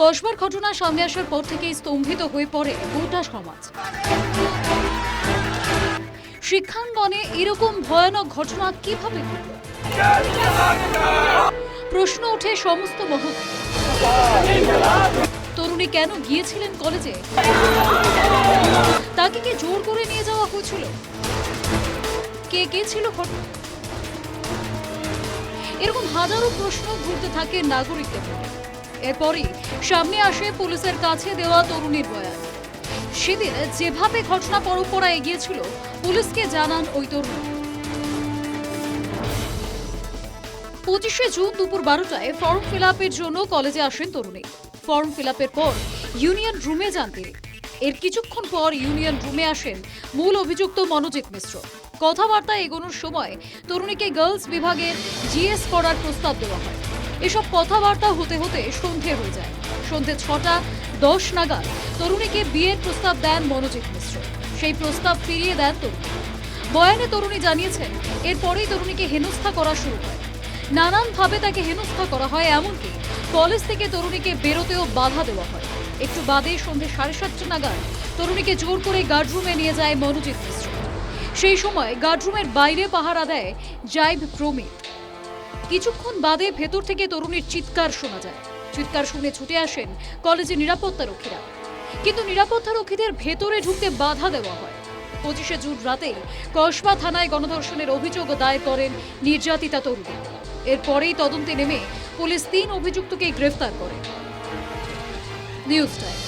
কসবার ঘটনা সামনে আসার পর থেকেই স্তম্ভিত হয়ে পড়ে গোটা সমাজ। শিক্ষাঙ্গনে এরকম ভয়ানক ঘটনা কীভাবে প্রশ্ন ওঠে সমস্ত মহল। তরুণী কেন গিয়েছিলেন কলেজে? তাকে কি জোর করে নিয়ে যাওয়া হয়েছিল? কে কে ছিল ঘটনা? এরকম হাজারো প্রশ্ন ঘুরতে থাকে নাগরিকদের এরপরই সামনে আসে পুলিশের কাছে দেওয়া তরুণীর বয়ান। সেদিন যেভাবে ঘটনা পরম্পরা এগিয়েছিল, পুলিশকে জানান ওই তরুণ। পঁচিশে জুন দুপুর বারোটায় ফর্ম ফিল জন্য কলেজে আসেন তরুণী। ফর্ম ফিল পর ইউনিয়ন রুমে যান তিনি। এর কিছুক্ষণ পর ইউনিয়ন রুমে আসেন মূল অভিযুক্ত মনোজিৎ মিশ্র। কথাবার্তা এগোনোর সময় তরুণীকে গার্লস বিভাগের জিএস করার প্রস্তাব দেওয়া হয়। এসব কথাবার্তা হতে হতে সন্ধে হয়ে যায়। সন্ধে ছটা, দশ নাগাদ তরুণীকে বিয়ের প্রস্তাব দেন মনোজিৎ মিশ্র। সেই প্রস্তাব ফিরিয়ে দেন তরুণী। বয়ানে তরুণী জানিয়েছেন, এরপরেই তরুণীকে হেনস্থা করা শুরু হয়। নানানভাবে তাকে হেনস্থা করা হয় এমনকি কলেজ থেকে তরুণীকে বেরোতেও বাধা দেওয়া হয়। একটু বাদে সন্ধে সাড়ে সাতটা নাগাদ তরুণীকে জোর করে গার্ডরুমে নিয়ে যায় মনোজিৎ মিশ্র। সেই সময় গার্ডরুমের বাইরে পাহারা দেয় জাইব প্রমিত কিছুক্ষণ বাদে ভেতর থেকে তরুণীর চিৎকার শোনা যায়। চিৎকার শুনে ছুটে আসেন কলেজে নিরাপত্তা রক্ষীরা। কিন্তু নিরাপত্তা রক্ষীদের ভেতরে ঢুকতে বাধা দেওয়া হয়। পঁচিশে জুন রাতেই কসবা থানায় গণধর্ষণের অভিযোগ দায়ের করেন নির্যাতিতা তরুণী। এরপরেই তদন্তে নেমে পুলিশ তিন অভিযুক্তকে গ্রেফতার করে। News time.